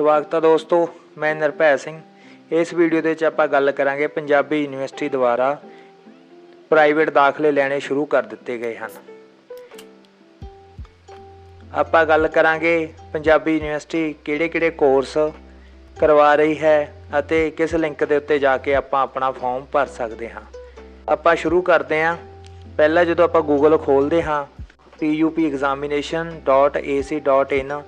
ਸਵਾਗਤ ਹੈ ਦੋਸਤੋ, ਮੈਂ ਨਿਰਭੈ ਸਿੰਘ। ਇਸ ਵੀਡੀਓ ਦੇ ਵਿੱਚ ਆਪਾਂ ਗੱਲ ਕਰਾਂਗੇ ਪੰਜਾਬੀ ਯੂਨੀਵਰਸਿਟੀ ਦੁਆਰਾ ਪ੍ਰਾਈਵੇਟ ਦਾਖਲੇ ਲੈਣੇ ਸ਼ੁਰੂ ਕਰ ਦਿੱਤੇ ਗਏ ਹਨ। ਆਪਾਂ ਗੱਲ ਕਰਾਂਗੇ ਪੰਜਾਬੀ ਯੂਨੀਵਰਸਿਟੀ ਕਿਹੜੇ-ਕਿਹੜੇ ਕੋਰਸ ਕਰਵਾ ਰਹੀ ਹੈ ਅਤੇ ਕਿਸ ਲਿੰਕ ਦੇ ਉੱਤੇ ਜਾ ਕੇ ਆਪਾਂ ਆਪਣਾ ਫਾਰਮ ਭਰ ਸਕਦੇ ਹਾਂ। ਆਪਾਂ ਸ਼ੁਰੂ ਕਰਦੇ ਹਾਂ। ਪਹਿਲਾਂ ਜਦੋਂ ਆਪਾਂ ਗੂਗਲ ਖੋਲਦੇ ਹਾਂ pupexamination.ac.in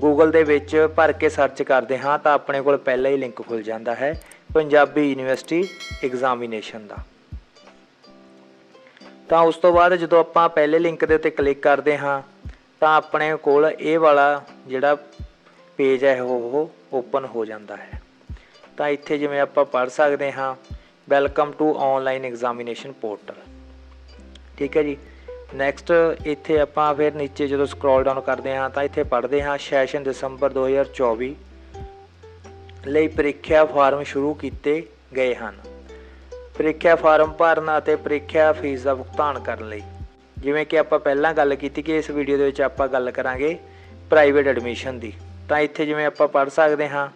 ਗੂਗਲ ਦੇ ਵਿੱਚ ਭਰ ਕੇ ਸਰਚ ਕਰਦੇ ਹਾਂ ਤਾਂ ਆਪਣੇ ਕੋਲ ਪਹਿਲਾਂ ਹੀ ਲਿੰਕ ਖੁੱਲ ਜਾਂਦਾ ਹੈ, ਪੰਜਾਬੀ ਯੂਨੀਵਰਸਿਟੀ ਐਗਜ਼ਾਮੀਨੇਸ਼ਨ ਦਾ। ਤਾਂ ਉਸ ਤੋਂ ਬਾਅਦ ਜਦੋਂ ਆਪਾਂ ਪਹਿਲੇ ਲਿੰਕ ਦੇ ਉੱਤੇ ਕਲਿੱਕ ਕਰਦੇ ਹਾਂ, ਤਾਂ ਆਪਣੇ ਕੋਲ ਇਹ ਵਾਲਾ ਜਿਹੜਾ ਪੇਜ ਹੈ ਉਹ ਓਪਨ ਹੋ ਜਾਂਦਾ ਹੈ। ਤਾਂ ਇੱਥੇ ਜਿਵੇਂ ਆਪਾਂ ਪੜ੍ਹ ਸਕਦੇ ਹਾਂ welcome to online examination portal ਠੀਕ ਹੈ ਜੀ? ਨੈਕਸਟ ਇੱਥੇ ਆਪਾਂ ਫਿਰ ਨੀਚੇ ਜਦੋਂ ਸਕਰੋਲ ਡਾਊਨ ਕਰਦੇ ਹਾਂ ਤਾਂ ਇੱਥੇ ਪੜ੍ਹਦੇ ਹਾਂ ਸੈਸ਼ਨ ਦਸੰਬਰ 2024 ਲਈ ਪ੍ਰੀਖਿਆ ਫਾਰਮ ਸ਼ੁਰੂ ਕੀਤੇ ਗਏ ਹਨ। ਪ੍ਰੀਖਿਆ ਫਾਰਮ ਭਰਨ ਅਤੇ ਪ੍ਰੀਖਿਆ ਫੀਸ ਦਾ ਭੁਗਤਾਨ ਕਰਨ ਲਈ। ਜਿਵੇਂ ਕਿ ਆਪਾਂ ਪਹਿਲਾਂ ਗੱਲ ਕੀਤੀ ਕਿ ਇਸ ਵੀਡੀਓ ਦੇ ਵਿੱਚ ਆਪਾਂ ਗੱਲ ਕਰਾਂਗੇ ਪ੍ਰਾਈਵੇਟ ਐਡਮਿਸ਼ਨ ਦੀ। ਤਾਂ ਇੱਥੇ ਜਿਵੇਂ ਆਪਾਂ ਪੜ੍ਹ ਸਕਦੇ ਹਾਂ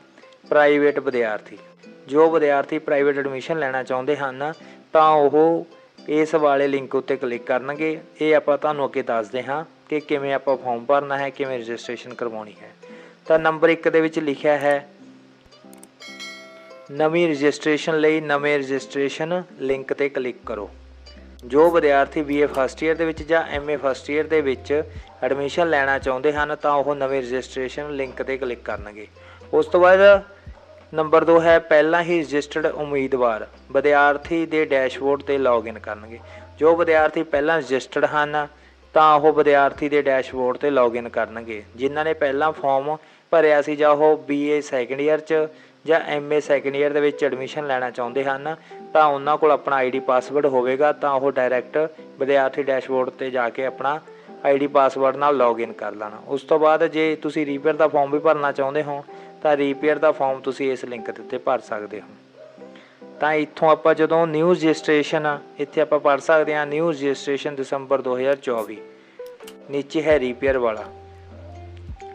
ਪ੍ਰਾਈਵੇਟ ਵਿਦਿਆਰਥੀ। ਜੋ ਵਿਦਿਆਰਥੀ ਪ੍ਰਾਈਵੇਟ ਐਡਮਿਸ਼ਨ ਲੈਣਾ ਚਾਹੁੰਦੇ ਹਨ, ਤਾਂ ਉਹ ਇਸ ਵਾਲੇ ਲਿੰਕ ਉੱਤੇ ਕਲਿੱਕ ਕਰਨਗੇ। ਇਹ ਆਪਾਂ ਤੁਹਾਨੂੰ ਅੱਗੇ ਦੱਸਦੇ ਹਾਂ ਕਿ ਕਿਵੇਂ ਆਪਾਂ ਫਾਰਮ ਭਰਨਾ ਹੈ, ਕਿਵੇਂ ਰਜਿਸਟ੍ਰੇਸ਼ਨ ਕਰਵਾਉਣੀ ਹੈ। ਤਾਂ ਨੰਬਰ 1 ਦੇ ਵਿੱਚ ਲਿਖਿਆ ਹੈ, ਨਵੀਂ ਰਜਿਸਟ੍ਰੇਸ਼ਨ ਲਈ ਨਵੇਂ ਰਜਿਸਟ੍ਰੇਸ਼ਨ ਲਿੰਕ ਤੇ ਕਲਿੱਕ ਕਰੋ। ਜੋ ਵਿਦਿਆਰਥੀ BA ਫਸਟ ਈਅਰ ਦੇ ਵਿੱਚ ਜਾਂ MA ਫਸਟ ਈਅਰ ਦੇ ਵਿੱਚ ਐਡਮਿਸ਼ਨ ਲੈਣਾ ਚਾਹੁੰਦੇ ਹਨ, ਤਾਂ ਉਹ ਨਵੇਂ ਰਜਿਸਟ੍ਰੇਸ਼ਨ ਲਿੰਕ ਤੇ ਕਲਿੱਕ ਕਰਨਗੇ। ਉਸ ਤੋਂ ਬਾਅਦ ਨੰਬਰ 2 ਹੈ ਪਹਿਲਾਂ ਹੀ ਰਜਿਸਟਰਡ ਉਮੀਦਵਾਰ। ਵਿਦਿਆਰਥੀ ਦੇ ਡੈਸ਼ਬੋਰਡ ਤੇ ਲੌਗਇਨ ਕਰਨਗੇ। ਜੋ ਵਿਦਿਆਰਥੀ ਪਹਿਲਾਂ ਰਜਿਸਟਰਡ ਹਨ, ਤਾਂ ਉਹ ਵਿਦਿਆਰਥੀ ਦੇ ਡੈਸ਼ਬੋਰਡ ਤੇ ਲੌਗਇਨ ਕਰਨਗੇ। ਜਿਨ੍ਹਾਂ ਨੇ ਪਹਿਲਾਂ ਫਾਰਮ ਭਰਿਆ ਸੀ ਜਾਂ ਉਹ BA ਸੈਕੰਡ ਈਅਰ 'ਚ ਜਾਂ MA ਸੈਕੰਡ ਈਅਰ ਦੇ ਵਿੱਚ ਐਡਮਿਸ਼ਨ ਲੈਣਾ ਚਾਹੁੰਦੇ ਹਨ, ਤਾਂ ਉਹਨਾਂ ਕੋਲ ਆਪਣਾ ਆਈਡੀ ਪਾਸਵਰਡ ਹੋਵੇਗਾ, ਤਾਂ ਉਹ ਡਾਇਰੈਕਟ ਵਿਦਿਆਰਥੀ ਡੈਸ਼ਬੋਰਡ ਤੇ ਜਾ ਕੇ ਆਪਣਾ ਆਈਡੀ ਪਾਸਵਰਡ ਨਾਲ ਲੌਗਇਨ ਕਰ ਲੈਣਾ। ਉਸ ਤੋਂ ਬਾਅਦ ਜੇ ਤੁਸੀਂ ਰੀਪੇਅਰ ਦਾ ਫਾਰਮ ਵੀ ਭਰਨਾ ਚਾਹੁੰਦੇ ਹੋ, ਤਾਂ ਰੀਪੇਅਰ ਦਾ ਫਾਰਮ ਤੁਸੀਂ ਇਸ ਲਿੰਕ ਦੇ ਉੱਤੇ ਭਰ ਸਕਦੇ ਹੋ। ਤਾਂ ਇੱਥੋਂ ਆਪਾਂ ਜਦੋਂ ਨਿਊ ਰਜਿਸਟ੍ਰੇਸ਼ਨ ਇੱਥੇ ਆਪਾਂ ਪੜ ਸਕਦੇ ਹਾਂ ਨਿਊ ਰਜਿਸਟ੍ਰੇਸ਼ਨ ਦਸੰਬਰ 2024 ਨੀਚੇ ਹੈ ਰੀਪੇਅਰ ਵਾਲਾ।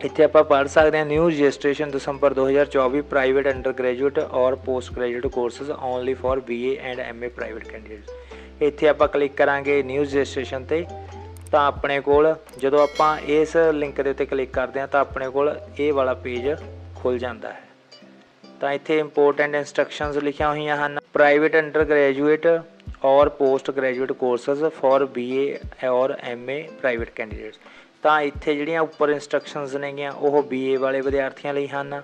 ਇੱਥੇ ਆਪਾਂ ਪੜ ਸਕਦੇ ਹਾਂ ਨਿਊ ਰਜਿਸਟ੍ਰੇਸ਼ਨ ਦਸੰਬਰ 2024 ਪ੍ਰਾਈਵੇਟ ਅੰਡਰ ਗ੍ਰੈਜੂਏਟ ਔਰ post graduate courses only for BA and MA private candidates ਇੱਥੇ ਆਪਾਂ ਕਲਿੱਕ ਕਰਾਂਗੇ ਨਿਊ ਰਜਿਸਟ੍ਰੇਸ਼ਨ ਤੇ। ਤਾਂ ਆਪਣੇ ਕੋਲ, ਜਦੋਂ ਆਪਾਂ ਇਸ ਲਿੰਕ ਦੇ ਉੱਤੇ ਕਲਿੱਕ ਕਰਦੇ ਹਾਂ ਤਾਂ ਆਪਣੇ ਕੋਲ ਇਹ ਵਾਲਾ ਪੇਜ ਖੁੱਲ ਜਾਂਦਾ ਹੈ। ਤਾਂ ਇੱਥੇ ਇੰਪੋਰਟੈਂਟ ਇਨਸਟਰਕਸ਼ਨਸ ਲਿਖੀਆਂ ਹੋਈਆਂ ਹਨ। ਪ੍ਰਾਈਵੇਟ ਅੰਡਰ ਗ੍ਰੈਜੂਏਟ ਔਰ post graduate courses for BA ਔਰ MA ਪ੍ਰਾਈਵੇਟ ਕੈਂਡੀਡੇਟਸ ਤਾਂ ਇੱਥੇ ਜਿਹੜੀਆਂ ਉੱਪਰ ਇਨਸਟਰਕਸ਼ਨਸ ਨੇਗੀਆਂ, ਉਹ BA ਵਾਲੇ ਵਿਦਿਆਰਥੀਆਂ ਲਈ ਹਨ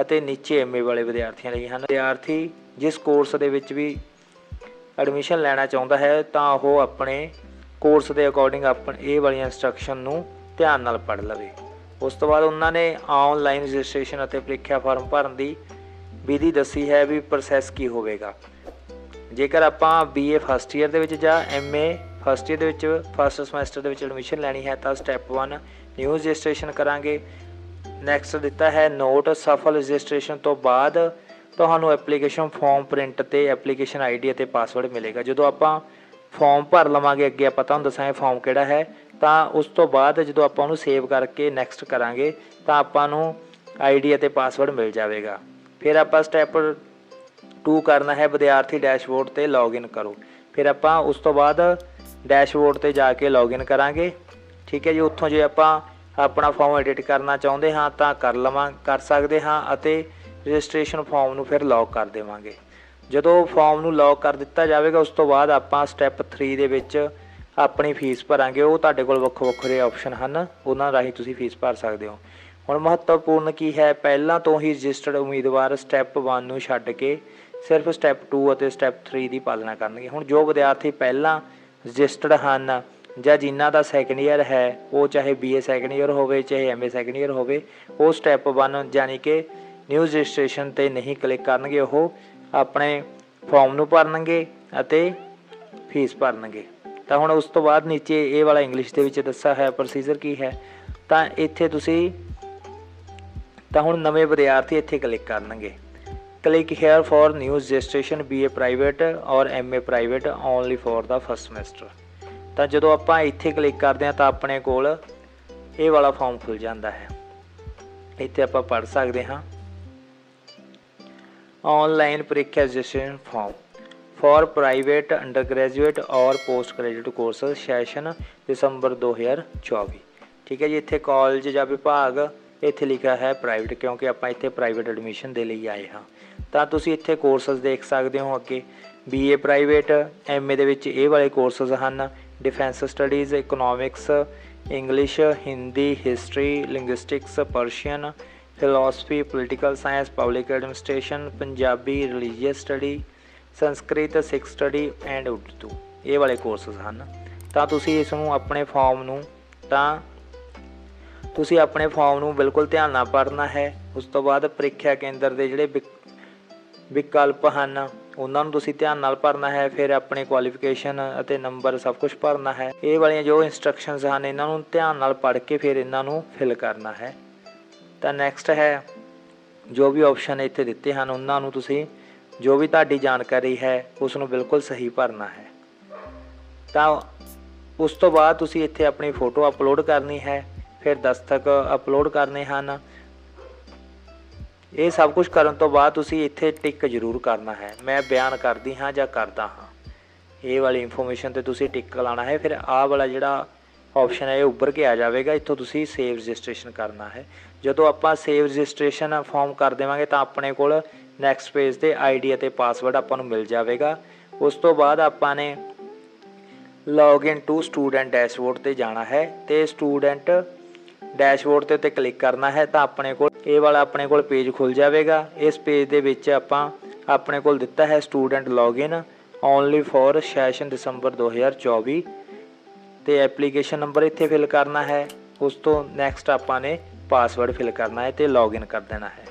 ਅਤੇ ਨੀਚੇ MA ਵਾਲੇ ਵਿਦਿਆਰਥੀਆਂ ਲਈ ਹਨ। ਵਿਦਿਆਰਥੀ ਜਿਸ ਕੋਰਸ ਦੇ ਵਿੱਚ ਵੀ ਐਡਮਿਸ਼ਨ ਲੈਣਾ ਚਾਹੁੰਦਾ ਹੈ, ਤਾਂ ਉਹ ਆਪਣੇ ਕੋਰਸ ਦੇ ਅਕੋਰਡਿੰਗ ਆਪਣ ਇਹ ਵਾਲੀਆਂ ਇੰਸਟਰਕਸ਼ਨ ਨੂੰ ਧਿਆਨ ਨਾਲ ਪੜ੍ਹ ਲਵੇ। ਉਸ ਤੋਂ ਬਾਅਦ ਉਹਨਾਂ ਨੇ ਆਨਲਾਈਨ ਰਜਿਸਟ੍ਰੇਸ਼ਨ ਅਤੇ ਪ੍ਰੀਖਿਆ ਫਾਰਮ ਭਰਨ ਦੀ ਵਿਧੀ ਦੱਸੀ ਹੈ ਵੀ ਪ੍ਰੋਸੈਸ ਕੀ ਹੋਵੇਗਾ। ਜੇਕਰ ਆਪਾਂ BA ਫਸਟ ਈਅਰ ਦੇ ਵਿੱਚ ਜਾਂ MA ਫਸਟ ਈਅਰ ਦੇ ਵਿੱਚ ਫਸਟ ਸਮੈਸਟਰ ਦੇ ਵਿੱਚ ਐਡਮਿਸ਼ਨ ਲੈਣੀ ਹੈ ਤਾਂ ਸਟੈਪ 1 ਨਿਊ ਰਜਿਸਟ੍ਰੇਸ਼ਨ ਕਰਾਂਗੇ। ਨੈਕਸਟ ਦਿੱਤਾ ਹੈ ਨੋਟ ਸਫਲ ਰਜਿਸਟ੍ਰੇਸ਼ਨ ਤੋਂ ਬਾਅਦ ਤੁਹਾਨੂੰ ਐਪਲੀਕੇਸ਼ਨ ਫਾਰਮ ਪ੍ਰਿੰਟ ਤੇ ਐਪਲੀਕੇਸ਼ਨ ਆਈਡੀ ਅਤੇ ਪਾਸਵਰਡ ਮਿਲੇਗਾ। ਜਦੋਂ ਆਪਾਂ ਫਾਰਮ ਭਰ ਲਵਾਂਗੇ, ਅੱਗੇ ਆਪਾਂ ਤੁਹਾਨੂੰ ਦੱਸਾਂਗੇ ਫਾਰਮ ਕਿਹੜਾ ਹੈ। ਤਾਂ ਉਸ ਤੋਂ ਬਾਅਦ ਜਦੋਂ ਆਪਾਂ ਉਹਨੂੰ ਸੇਵ ਕਰਕੇ ਨੈਕਸਟ ਕਰਾਂਗੇ, ਤਾਂ ਆਪਾਂ ਨੂੰ ਆਈਡੀ ਅਤੇ ਪਾਸਵਰਡ ਮਿਲ ਜਾਵੇਗਾ। ਫਿਰ ਆਪਾਂ ਸਟੈਪ 2 ਕਰਨਾ ਹੈ, ਵਿਦਿਆਰਥੀ ਡੈਸ਼ਬੋਰਡ ਤੇ ਲੌਗਇਨ ਕਰੋ। ਫਿਰ ਆਪਾਂ ਉਸ ਤੋਂ ਬਾਅਦ ਡੈਸ਼ਬੋਰਡ ਤੇ ਜਾ ਕੇ ਲੌਗਇਨ ਕਰਾਂਗੇ। ਠੀਕ ਹੈ ਜੀ, ਉੱਥੋਂ ਜੇ ਆਪਾਂ ਆਪਣਾ ਫਾਰਮ ਐਡਿਟ ਕਰਨਾ ਚਾਹੁੰਦੇ ਹਾਂ, ਤਾਂ ਕਰ ਲਵਾਂ, ਕਰ ਸਕਦੇ ਹਾਂ ਅਤੇ ਰਜਿਸਟ੍ਰੇਸ਼ਨ ਫਾਰਮ ਨੂੰ ਫਿਰ ਲੌਕ ਕਰ ਦੇਵਾਂਗੇ। ਜਦੋਂ ਫਾਰਮ ਨੂੰ ਲੌਕ ਕਰ ਦਿੱਤਾ ਜਾਵੇਗਾ, ਉਸ ਤੋਂ ਬਾਅਦ ਆਪਾਂ ਸਟੈਪ 3 ਦੇ ਵਿੱਚ ਆਪਣੀ ਫੀਸ ਭਰਾਂਗੇ। ਉਹ ਤੁਹਾਡੇ ਕੋਲ ਵੱਖੋ ਵੱਖਰੇ ਆਪਸ਼ਨ ਹਨ। ਉਹਨਾਂ ਰਾਹੀਂ ਤੁਸੀਂ ਫੀਸ ਭਰ ਸਕਦੇ ਹੋ। ਹੁਣ ਮਹੱਤਵਪੂਰਨ ਕੀ ਹੈ? ਪਹਿਲਾਂ ਤੋਂ ਹੀ ਰਜਿਸਟਰਡ ਉਮੀਦਵਾਰ ਸਟੈਪ 1 ਨੂੰ ਛੱਡ ਕੇ ਸਿਰਫ ਸਟੈਪ 2 ਅਤੇ ਸਟੈਪ 3 ਦੀ ਪਾਲਣਾ ਕਰਨਗੇ। ਹੁਣ ਜੋ ਵਿਦਿਆਰਥੀ ਪਹਿਲਾਂ ਰਜਿਸਟਰਡ ਹਨ ਜਾਂ ਜਿਨ੍ਹਾਂ ਦਾ ਸੈਕੰਡ ਈਅਰ ਹੈ, ਉਹ ਚਾਹੇ BA ਸੈਕੰਡ ਈਅਰ ਹੋਵੇ, ਚਾਹੇ MA ਸੈਕੰਡ ਈਅਰ ਹੋਵੇ, ਉਹ ਸਟੈਪ 1 ਯਾਨੀ ਕਿ ਨਿਊ ਰਜਿਸਟ੍ਰੇਸ਼ਨ ਤੇ ਨਹੀਂ ਕਲਿੱਕ ਕਰਨਗੇ। ਉਹ ਆਪਣੇ ਫਾਰਮ ਨੂੰ ਭਰਨਗੇ ਅਤੇ ਫੀਸ ਭਰਨਗੇ। ਤਾਂ ਹੁਣ ਉਸ ਤੋਂ ਬਾਅਦ ਨੀਚੇ ਇਹ ਵਾਲਾ ਇੰਗਲਿਸ਼ ਦੇ ਵਿੱਚ ਦੱਸਿਆ ਹੈ ਪ੍ਰੋਸੀਜਰ ਕੀ ਹੈ, ਤਾਂ ਇੱਥੇ ਤੁਸੀਂ, ਤਾਂ ਹੁਣ ਨਵੇਂ ਵਿਦਿਆਰਥੀ ਇੱਥੇ ਕਲਿੱਕ ਕਰਨਗੇ। Click here for new registration BA private ਔਰ MA private only for the first semester ਤਾਂ ਜਦੋਂ ਆਪਾਂ ਇੱਥੇ ਕਲਿੱਕ ਕਰਦੇ ਹਾਂ ਤਾਂ ਆਪਣੇ ਕੋਲ ਇਹ ਵਾਲਾ ਫਾਰਮ ਖੁੱਲ ਜਾਂਦਾ ਹੈ। ਇੱਥੇ ਆਪਾਂ ਪੜ੍ਹ ਸਕਦੇ ਹਾਂ। ऑनलाइन परीक्षा registration form for private under graduate और ਪੋਸਟ ਗ੍ਰੈਜੂਏਟ ਕੋਰਸਸ ਸੈਸ਼ਨ ਦਸੰਬਰ 2024 ਠੀਕ ਹੈ ਜੀ, ਇੱਥੇ ਕਾਲਜ ਜਾਂ ਵਿਭਾਗ ਇੱਥੇ ਲਿਖਿਆ ਹੈ ਪ੍ਰਾਈਵੇਟ ਕਿਉਂਕਿ ਆਪਾਂ ਇੱਥੇ ਪ੍ਰਾਈਵੇਟ ਐਡਮਿਸ਼ਨ ਦੇ ਲਈ ਆਏ ਹਾਂ। ਤਾਂ ਤੁਸੀਂ ਇੱਥੇ ਕੋਰਸਸ ਦੇਖ ਸਕਦੇ ਹੋ ਅੱਗੇ। ਬੀਏ ਪ੍ਰਾਈਵੇਟ ਐਮਏ ਦੇ ਵਿੱਚ ਇਹ ਵਾਲੇ ਕੋਰਸਸ ਹਨ। Defence studies economics English Hindi history linguistics Persian philosophy political science public administration Punjabi religious study Sanskrit Sikh study and Urdu ਇਹ ਵਾਲੇ ਕੋਰਸਸ ਹਨ। ਤਾਂ ਤੁਸੀਂ ਇਸ ਨੂੰ ਆਪਣੇ ਫਾਰਮ ਨੂੰ ਤਾਂ ਤੁਸੀਂ ਆਪਣੇ ਫਾਰਮ ਨੂੰ ਬਿਲਕੁਲ ਧਿਆਨ ਨਾਲ ਪੜ੍ਹਨਾ ਹੈ। ਉਸ ਤੋਂ ਬਾਅਦ ਪ੍ਰੀਖਿਆ ਕੇਂਦਰ ਦੇ ਜਿਹੜੇ ਵਿਕ- ਵਿਕਲਪ ਹਨ, ਉਹਨਾਂ ਨੂੰ ਤੁਸੀਂ ਧਿਆਨ ਨਾਲ ਭਰਨਾ ਹੈ। ਫਿਰ ਆਪਣੇ ਕੁਆਲੀਫਿਕੇਸ਼ਨ ਅਤੇ ਨੰਬਰ ਸਭ ਕੁਝ ਭਰਨਾ ਹੈ। ਇਹ ਵਾਲੀਆਂ ਜੋ ਇਨਸਟਰਕਸ਼ਨਸ ਹਨ, ਇਹਨਾਂ ਨੂੰ ਧਿਆਨ ਨਾਲ ਪੜ੍ਹ ਕੇ ਫਿਰ ਇਹਨਾਂ ਨੂੰ ਫਿਲ ਕਰਨਾ ਹੈ। ਤਾਂ ਨੈਕਸਟ ਹੈ, ਜੋ ਵੀ ਆਪਸ਼ਨ ਇੱਥੇ ਦਿੱਤੇ ਹਨ, ਉਹਨਾਂ ਨੂੰ ਤੁਸੀਂ ਜੋ ਵੀ ਤੁਹਾਡੀ ਜਾਣਕਾਰੀ ਹੈ ਉਸ ਨੂੰ ਬਿਲਕੁਲ ਸਹੀ ਭਰਨਾ ਹੈ। ਤਾਂ ਉਸ ਤੋਂ ਬਾਅਦ ਤੁਸੀਂ ਇੱਥੇ ਆਪਣੀ ਫੋਟੋ ਅਪਲੋਡ ਕਰਨੀ ਹੈ, ਫਿਰ ਦਸਤਕ ਅਪਲੋਡ ਕਰਨੇ ਹਨ। ਇਹ ਸਭ ਕੁਝ ਕਰਨ ਤੋਂ ਬਾਅਦ ਤੁਸੀਂ ਇੱਥੇ ਟਿਕ ਜ਼ਰੂਰ ਕਰਨਾ ਹੈ। ਮੈਂ ਬਿਆਨ ਕਰਦੀ ਹਾਂ ਜਾਂ ਕਰਦਾ ਹਾਂ। ਇਹ ਵਾਲੀ ਇਨਫੋਰਮੇਸ਼ਨ ਤੇ ਤੁਸੀਂ ਟਿਕ ਲਾਣਾ ਹੈ, ਫਿਰ ਆਹ ਵਾਲਾ ਜਿਹੜਾ ਆਪਸ਼ਨ ਹੈ ਇਹ ਉੱਭਰ ਕੇ ਆ ਜਾਵੇਗਾ, ਇੱਥੋਂ ਤੁਸੀਂ ਸੇਵ ਰਜਿਸਟ੍ਰੇਸ਼ਨ ਕਰਨਾ ਹੈ। ਜਦੋਂ ਆਪਾਂ ਸੇਵ ਰਜਿਸਟ੍ਰੇਸ਼ਨ ਫਾਰਮ ਕਰ ਦੇਵਾਂਗੇ ਤਾਂ ਆਪਣੇ ਕੋਲ ਨੈਕਸਟ ਪੇਜ ਤੇ ਆਈਡੀ ਅਤੇ ਪਾਸਵਰਡ ਆਪਾਂ ਨੂੰ ਮਿਲ ਜਾਵੇਗਾ। ਉਸ ਤੋਂ ਬਾਅਦ ਆਪਾਂ ਨੇ ਲੌਗਇਨ ਟੂ ਸਟੂਡੈਂਟ ਡੈਸ਼ਬੋਰਡ ਤੇ ਜਾਣਾ ਹੈ ਤੇ ਸਟੂਡੈਂਟ ਡੈਸ਼ਬੋਰਡ ਤੇ ਉੱਤੇ ਕਲਿੱਕ ਕਰਨਾ ਹੈ ਤਾਂ ਆਪਣੇ ਕੋਲ ਇਹ ਵਾਲਾ ਆਪਣੇ ਕੋਲ ਪੇਜ ਖੁੱਲ ਜਾਵੇਗਾ। ਇਸ ਪੇਜ ਦੇ ਵਿੱਚ ਆਪਾਂ ਆਪਣੇ ਕੋਲ ਦਿੱਤਾ ਹੈ student login only for session ਦਸੰਬਰ 2024 ਤੇ ਐਪਲੀਕੇਸ਼ਨ ਨੰਬਰ ਇੱਥੇ ਫਿਲ ਕਰਨਾ ਹੈ। ਉਸ ਤੋਂ ਨੈਕਸਟ ਆਪਾਂ ਨੇ ਪਾਸਵਰਡ ਫਿਲ ਕਰਨਾ ਹੈ ਤੇ ਲੌਗਇਨ ਕਰ ਦੇਣਾ ਹੈ।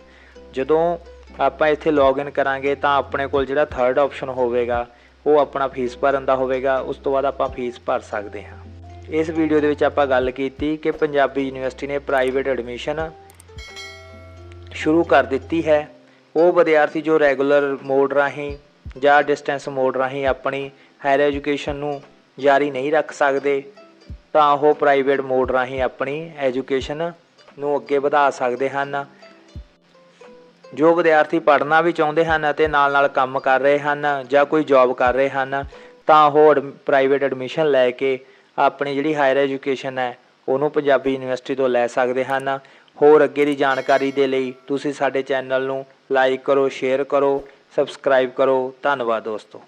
ਜਦੋਂ ਆਪਾਂ ਇੱਥੇ ਲੌਗਇਨ ਕਰਾਂਗੇ ਤਾਂ ਆਪਣੇ ਕੋਲ ਜਿਹੜਾ ਥਰਡ ਆਪਸ਼ਨ ਹੋਵੇਗਾ, ਉਹ ਆਪਣਾ ਫੀਸ ਭਰਨ ਦਾ ਹੋਵੇਗਾ। ਉਸ ਤੋਂ ਬਾਅਦ ਆਪਾਂ ਫੀਸ ਭਰ ਸਕਦੇ ਹਾਂ। ਇਸ ਵੀਡੀਓ ਦੇ ਵਿੱਚ ਆਪਾਂ ਗੱਲ ਕੀਤੀ ਕਿ ਪੰਜਾਬੀ ਯੂਨੀਵਰਸਿਟੀ ਨੇ ਪ੍ਰਾਈਵੇਟ ਐਡਮਿਸ਼ਨ ਸ਼ੁਰੂ ਕਰ ਦਿੱਤੀ ਹੈ। ਉਹ ਵਿਦਿਆਰਥੀ ਜੋ ਰੈਗੂਲਰ ਮੋਡ ਰਾਹੀਂ ਜਾਂ ਡਿਸਟੈਂਸ ਮੋਡ ਰਾਹੀਂ ਆਪਣੀ ਹਾਇਰ ਐਜੂਕੇਸ਼ਨ ਨੂੰ ਜਾਰੀ ਨਹੀਂ ਰੱਖ ਸਕਦੇ, ਤਾਂ ਉਹ ਪ੍ਰਾਈਵੇਟ ਮੋਡ ਰਾਹੀਂ ਆਪਣੀ ਐਜੂਕੇਸ਼ਨ ਨੂੰ ਅੱਗੇ ਵਧਾ ਸਕਦੇ ਹਨ। ਜੋ ਵਿਦਿਆਰਥੀ ਪੜ੍ਹਨਾ ਵੀ ਚਾਹੁੰਦੇ ਹਨ ਅਤੇ ਨਾਲ-ਨਾਲ ਕੰਮ ਕਰ ਰਹੇ ਹਨ ਜਾਂ ਕੋਈ ਜੌਬ ਕਰ ਰਹੇ ਹਨ, ਤਾਂ ਉਹ ਪ੍ਰਾਈਵੇਟ ਐਡਮਿਸ਼ਨ ਲੈ ਕੇ ਆਪਣੀ ਜਿਹੜੀ ਹਾਇਰ ਐਜੂਕੇਸ਼ਨ ਹੈ, ਉਹਨੂੰ ਪੰਜਾਬੀ ਯੂਨੀਵਰਸਿਟੀ ਤੋਂ ਲੈ ਸਕਦੇ ਹਨ। ਹੋਰ ਅੱਗੇ ਦੀ ਜਾਣਕਾਰੀ ਦੇ ਲਈ ਤੁਸੀਂ ਸਾਡੇ ਚੈਨਲ ਨੂੰ ਲਾਈਕ ਕਰੋ ਸ਼ੇਅਰ ਕਰੋ ਸਬਸਕ੍ਰਾਈਬ ਕਰੋ। ਧੰਨਵਾਦ ਦੋਸਤੋ।